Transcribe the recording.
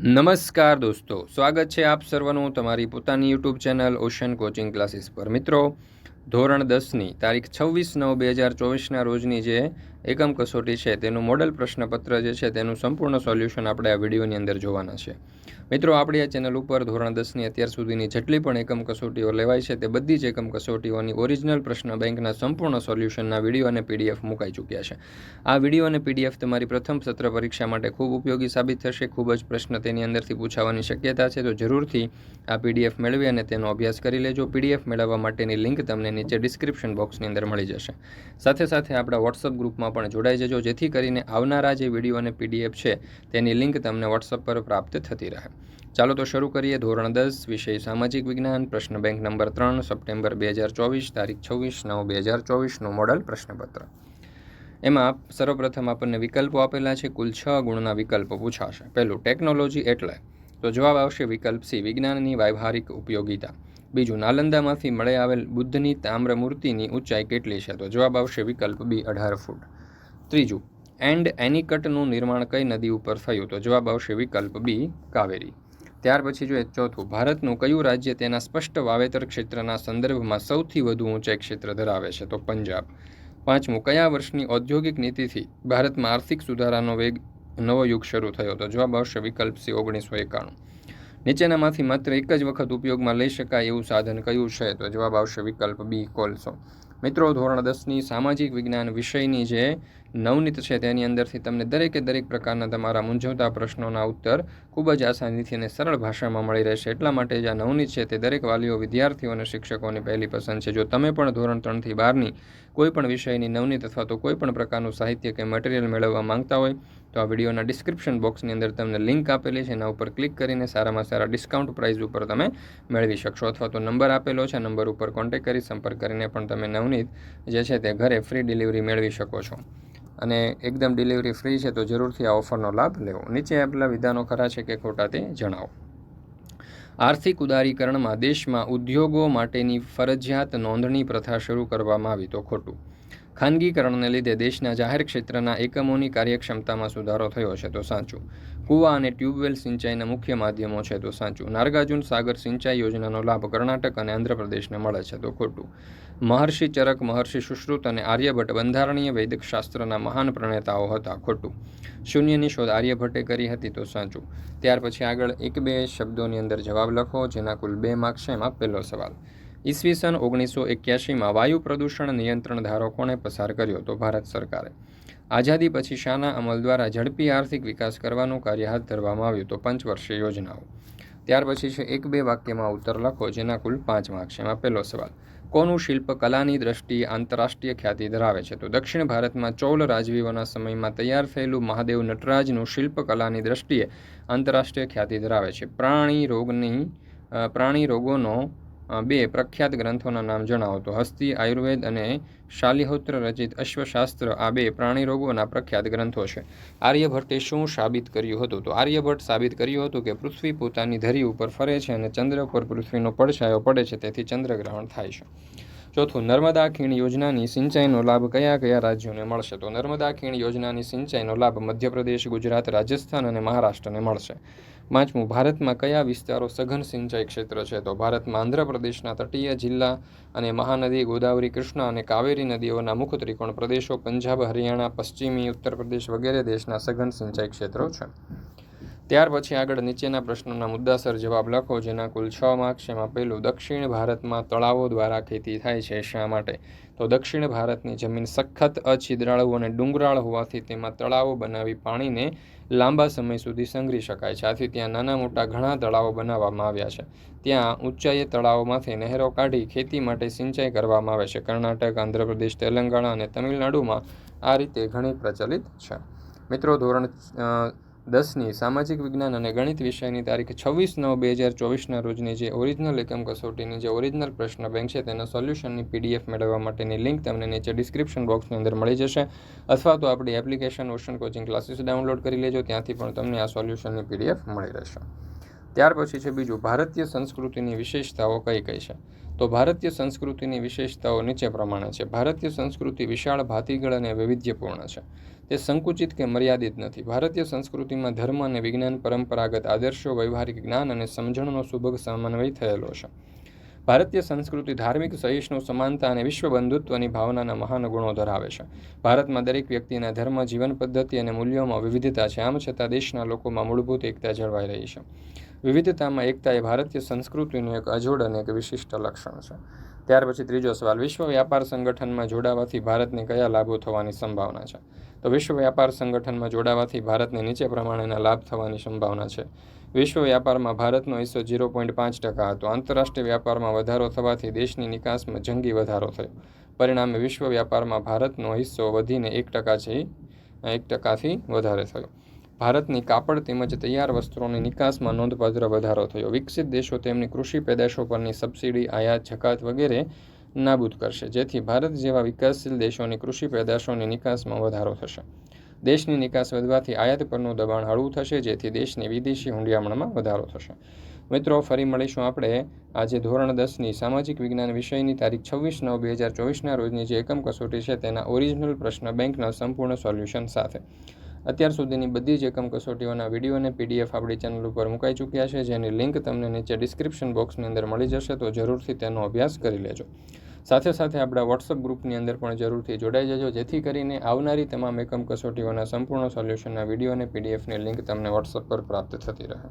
નમસ્કાર દોસ્તો, સ્વાગત છે આપ સર્વનું તમારી પોતાની YouTube channel Ocean Coaching Classes પર. મિત્રો, ધોરણ દસની તારીખ છવ્વીસ નવ બે હજાર ચોવીસના રોજની જે એકમ કસોટી છે. તેનું મોડલ પ્રશ્નપત્ર જે છે તેનું સંપૂર્ણ સોલ્યુશન આપણે આ વિડીયોની અંદર જોવાના છે. મિત્રો, આપણી આ ચેનલ ઉપર ધોરણ દસની અત્યાર સુધીની જેટલી પણ એકમ કસોટીઓ લેવાય છે તે બધી જ એકમ કસોટીઓની ઓરિજિનલ પ્રશ્ન બેંકના સંપૂર્ણ સોલ્યુશનના વીડિયો અને પીડીએફ મુકાઈ ચૂક્યા છે. આ વીડિયો અને પીડીએફ તમારી પ્રથમ સત્ર પરીક્ષા માટે ખૂબ ઉપયોગી સાબિત થશે. ખૂબ જ પ્રશ્ન તેની અંદરથી પૂછાવાની શક્યતા છે. તો જરૂરથી આ પીડીએફ મેળવી અને તેનો અભ્યાસ કરી લેજો. પીડીએફ મેળવવા માટેની લિંક તમને નીચે ડિસ્ક્રિપ્શન બોક્સની અંદર મળી જશે. સાથે સાથે આપણા વોટ્સઅપ ગ્રુપમાં પણ જોડાઈ જજો. જેથી કરીને આવનારા જે વીડિયો અને પીડીએફ છે, તેની લિંક તમને વોટ્સઅપ પર પ્રાપ્ત થતી રહે. ચાલો તો શરૂ કરીએ ધોરણ દસ, વિષય સામાજિક વિજ્ઞાન, પ્રશ્ન બેંક નંબર ત્રણ, સપ્ટેમ્બર બે હજાર ચોવીસ, તારીખ છવ્વીસ નવ બે હજાર ચોવીસનું મોડલ પ્રશ્નપત્ર. એમાં સર્વપ્રથમ આપણને વિકલ્પો આપેલા છે, કુલ છ ગુણના વિકલ્પો પૂછાશે. પહેલું, ટેકનોલોજી એટલે? તો જવાબ આવશે વિકલ્પ સી, વિજ્ઞાનની વ્યવહારિક ઉપયોગિતા. બીજું, નાલંદામાંથી મળી આવેલ બુદ્ધની તામ્ર મૂર્તિની ઊંચાઈ કેટલી છે? તો જવાબ આવશે વિકલ્પ બી, અઢાર ફૂટ. ત્રીજું એન્ડ એનિકટનું નિર્માણ કઈ નદી ઉપર થયું? તો જવાબ આવશે વિકલ્પ બી, કાવેરી. ત્યાર પછી જોઈએ ચોથું, ભારતનું કયું રાજ્ય તેના સ્પષ્ટ વાવેતર ક્ષેત્રના સંદર્ભમાં સૌથી વધુ ઊંચાઈ ક્ષેત્ર ધરાવે છે? તો પંજાબ. પાંચમું, કયા વર્ષની ઔદ્યોગિક નીતિથી ભારતમાં આર્થિક સુધારાનો વેગ નવો યુગ શરૂ થયો? તો જવાબ આવશે વિકલ્પ સી, ઓગણીસો એકાણું. નીચેનામાંથી માત્ર એક જ વખત ઉપયોગમાં લઈ શકાય એવું સાધન કયું છે? તો જવાબ આવશે વિકલ્પ બી, કોલસો. મિત્રો, ધોરણ દસની સામાજિક વિજ્ઞાન વિષયની જે નવનીત છે તેની અંદરથી તમને દરેકે દરેક પ્રકારના તમારા મૂંઝવતા પ્રશ્નોના ઉત્તર ખૂબ જ આસાનીથી અને સરળ ભાષામાં મળી રહેશે. એટલા માટે જે આ નવનીત છે તે દરેક વાલીઓ, વિદ્યાર્થીઓ અને શિક્ષકોની પહેલી પસંદ છે. જો તમે પણ ધોરણ ત્રણથી બારની કોઈ પણ વિષયની નવનીત અથવા તો કોઈ પણ પ્રકારનું સાહિત્ય કે મટીરિયલ મેળવવા માંગતા હોય, તો આ વિડીયોના ડિસ્ક્રિપ્શન બોક્સની અંદર તમને લિંક આપેલી છે. એના ઉપર ક્લિક કરીને સારામાં સારા ડિસ્કાઉન્ટ પ્રાઇસ ઉપર તમે મેળવી શકશો. અથવા તો નંબર આપેલો છે. નંબર ઉપર કોન્ટેક્ટ કરી સંપર્ક કરીને પણ તમે નવનીત જે છે તે ઘરે ફ્રી ડિલિવરી મેળવી શકો છો. અને એકદમ ડિલિવરી ફ્રી છે, તો જરૂરથી આ ઓફરનો લાભ લેવો. નીચે આપેલા વિધાનો ખરા છે કે ખોટા તે જણાવો. આર્થિક ઉદારીકરણમાં દેશમાં ઉદ્યોગો માટેની ફરજિયાત નોંધણી પ્રથા શરૂ કરવામાં આવી તો ખોટું. ખાનગીકરણને લીધે દેશના જાહેર ક્ષેત્રના એકમોની કાર્યક્ષમતામાં સુધારો થયો છે તો સાચું. કૂવા અને ટ્યુબવેલ સિંચાઈના મુખ્ય માધ્યમો છે તો સાચું. નાગાર્જુન સાગર સિંચાઈ યોજનાનો લાભ કર્ણાટક અને આંધ્રપ્રદેશને મળે છે તો ખોટું. મહર્ષિ ચરક, મહર્ષિ સુશ્રુત અને આર્યભટ્ટ બંધારણીય વૈદિક શાસ્ત્રના મહાન પ્રણેતાઓ હતા, ખોટું. શૂન્યની શોધ આર્યભટ્ટે કરી હતી તો સાચું. ત્યાર પછી આગળ એક બે શબ્દોની અંદર જવાબ લખો, જેના કુલ બે માર્ક્સ છે એમાં પહેલો સવાલ. ઈસવીસન ઓગણીસો એક્યાસીમાં વાયુ પ્રદૂષણ નિયંત્રણ ધારો કોણે પસાર કર્યો તો ભારત સરકારે. આઝાદી પછી શાના અમલ દ્વારા ઝડપી આર્થિક વિકાસ કરવાનું કાર્ય હાથ ધરવામાં આવ્યું તો પંચવર્ષીય યોજનાઓ. ત્યાર પછી છે એક બે વાક્યમાં ઉત્તર લખો, જેના કુલ પાંચ માર્ક છે. એમાં પહેલો સવાલ, કોનું શિલ્પ કલાની દ્રષ્ટિએ આંતરરાષ્ટ્રીય ખ્યાતિ ધરાવે છે? તો દક્ષિણ ભારતમાં ચૌલ રાજવીઓના સમયમાં તૈયાર થયેલું મહાદેવ નટરાજનું શિલ્પ કલાની દ્રષ્ટિએ આંતરરાષ્ટ્રીય ખ્યાતિ ધરાવે છે. પ્રાણી રોગની પ્રાણી રોગોનો બે પ્રખ્યાત ગ્રંથોના નામ જણાવો તો હસ્તી, આયુર્વેદ અને શાલિહોત્ર રચિત અશ્વશાસ્ત્ર આ બે પ્રાણી રોગોના પ્રખ્યાત ગ્રંથો છે. આર્યભટ્ટે શું સાબિત કર્યું હતું? તો આર્યભટ્ટ સાબિત કર્યું હતું કે પૃથ્વી પોતાની ધરી ઉપર ફરે છે અને ચંદ્ર પર પૃથ્વીનો પડછાયો પડે છે, તેથી ચંદ્રગ્રહણ થાય છે. ચોથું નર્મદા ખીણ યોજનાની સિંચાઈનો લાભ કયા કયા રાજ્યોને મળશે? તો નર્મદા ખીણ યોજનાની સિંચાઈનો લાભ મધ્યપ્રદેશ, ગુજરાત, રાજસ્થાન અને મહારાષ્ટ્રને મળશે. પાંચમું, ભારતમાં કયા વિસ્તારો સઘન સિંચાઈ ક્ષેત્ર છે? તો ભારતમાં આંધ્રપ્રદેશના તટીય જિલ્લા અને મહાનદી ગોદાવરી, કૃષ્ણ અને કાવેરી નદીઓના મુખ ત્રિકોણ પ્રદેશો, પંજાબ, હરિયાણા, પશ્ચિમી ઉત્તર પ્રદેશ વગેરે દેશના સઘન સિંચાઈ ક્ષેત્રો છે. ત્યાર પછી આગળ નીચેના પ્રશ્નોના મુદ્દાસર જવાબ લખો, જેના કુલ છ માર્ક્સ એમાં પહેલું, દક્ષિણ ભારતમાં તળાવો દ્વારા ખેતી થાય છે શા માટે? તો દક્ષિણ ભારતની જમીન સખત અછિદ્રાળુ અને ડુંગરાળ હોવાથી તેમાં તળાવો બનાવી પાણીને લાંબા સમય સુધી સંગ્રહી શકાય છે. આથી ત્યાં નાના મોટા ઘણા તળાવો બનાવવામાં આવ્યા છે. ત્યાં ઊંચાઈએ તળાવોમાંથી નહેરો કાઢી ખેતી માટે સિંચાઈ કરવામાં આવે છે. કર્ણાટક, આંધ્રપ્રદેશ, તેલંગાણા અને તમિલનાડુમાં આ રીતે ઘણી પ્રચલિત છે. મિત્રો, ધોરણ દસની સામાજિક વિજ્ઞાન અને ગણિત વિષયની તારીખ છવ્વીસ નવ બે હજાર ચોવીસના રોજની જે ઓરિજિનલ એકમ કસોટીની જે ઓરિજિનલ પ્રશ્ન બેંક છે તેના સોલ્યુશનની પીડીએફ મેળવવા માટેની લિંક તમને નીચે ડિસ્ક્રિપ્શન બોક્સની અંદર મળી જશે. અથવા તો આપણી application Ocean Coaching Classes download કરી લેજો, ત્યાંથી પણ તમને આ સોલ્યુશનની પીડીએફ મળી રહેશે. ત્યાર પછી છે બીજું, ભારતીય સંસ્કૃતિની વિશેષતાઓ કઈ કઈ છે? તો ભારતીય સંસ્કૃતિની વિશેષતાઓ નીચે પ્રમાણે છે. ભારતીય સંસ્કૃતિ વિશાળ, ભાતીગળ અને વૈવિધ્યપૂર્ણ છે. તે સંકુચિત કે મર્યાદિત નથી. ભારતીય સંસ્કૃતિમાં ધર્મ અને વિજ્ઞાન પરંપરાગત આદર્શો વ્યવહારિક જ્ઞાન અને સમજણનો સુભગ સમન્વય થયેલો છે. ભારતીય સંસ્કૃતિ ધાર્મિક સહિષ્ણુ, સમાનતા અને વિશ્વ બંધુત્વની ભાવનાના મહાન ગુણો ધરાવે છે. ભારતમાં દરેક વ્યક્તિના ધર્મ, જીવન પદ્ધતિ અને મૂલ્યોમાં વિવિધતા છે. આમ છતાં દેશના લોકોમાં મૂળભૂત એકતા જળવાઈ રહી છે. વિવિધતામાં એકતા એ ભારતીય સંસ્કૃતિનું એક અજોડ અને એક વિશિષ્ટ લક્ષણ છે. ત્યાર પછી ત્રીજો સવાલ, વિશ્વ વ્યાપાર સંગઠનમાં જોડાવાથી ભારતને કયા લાભો થવાની સંભાવના છે? તો વિશ્વ વ્યાપાર સંગઠનમાં જોડાવાથી ભારતને નીચે પ્રમાણેના લાભ થવાની સંભાવના છે. વિશ્વ વ્યાપારમાં ભારતનો હિસ્સો ઝીરો પોઈન્ટ પાંચ ટકા હતો. આંતરરાષ્ટ્રીય વ્યાપારમાં વધારો થવાથી દેશની નિકાસમાં જંગી વધારો થયો. પરિણામે વિશ્વ વ્યાપારમાં ભારતનો હિસ્સો વધીને એક ટકાથી એક ટકાથી વધારે થયો. ભારતની કાપડ તેમજ તૈયાર વસ્ત્રોની નિકાસમાં નોંધપાત્ર વધારો થયો. વિકસિત દેશો તેમની કૃષિ પેદાશો પરની સબસિડી, આયાત, જકાત વગેરે નાબૂદ કરશે, જેથી ભારત જેવા વિકાસશીલ દેશોની કૃષિ પેદાશોની નિકાસમાં વધારો થશે. દેશની નિકાસ વધવાથી આયાત પરનું દબાણ હળવું થશે, જેથી દેશની વિદેશી હુંડિયામણમાં વધારો થશે. મિત્રો, ફરી મળીશું આપણે આજે ધોરણ દસની સામાજિક વિજ્ઞાન વિષયની તારીખ છવ્વીસ નવ બે હજાર ચોવીસના રોજની જે એકમ કસોટી છે, તેના ઓરિજિનલ પ્રશ્ન બેંકના સંપૂર્ણ સોલ્યુશન સાથે. અત્યાર સુધીની બધી જ એકમ કસોટીઓના વીડિયો અને પીડીએફ આપણી ચેનલ ઉપર મુકાઈ ચૂક્યા છે, જેની લિંક તમને નીચે ડિસ્ક્રિપ્શન બોક્સની અંદર મળી જશે, તો જરૂરથી તેનો અભ્યાસ કરી લેજો. સાથે સાથે આપણા વોટ્સઅપ ગ્રુપની અંદર પણ જરૂરથી જોડાઈ જજો, જેથી કરીને આવનારી તમામ એકમ કસોટીઓના સંપૂર્ણ સોલ્યુશનના વીડિયો અને પીડીએફની લિંક તમને વોટ્સઅપ પર પ્રાપ્ત થતી રહે.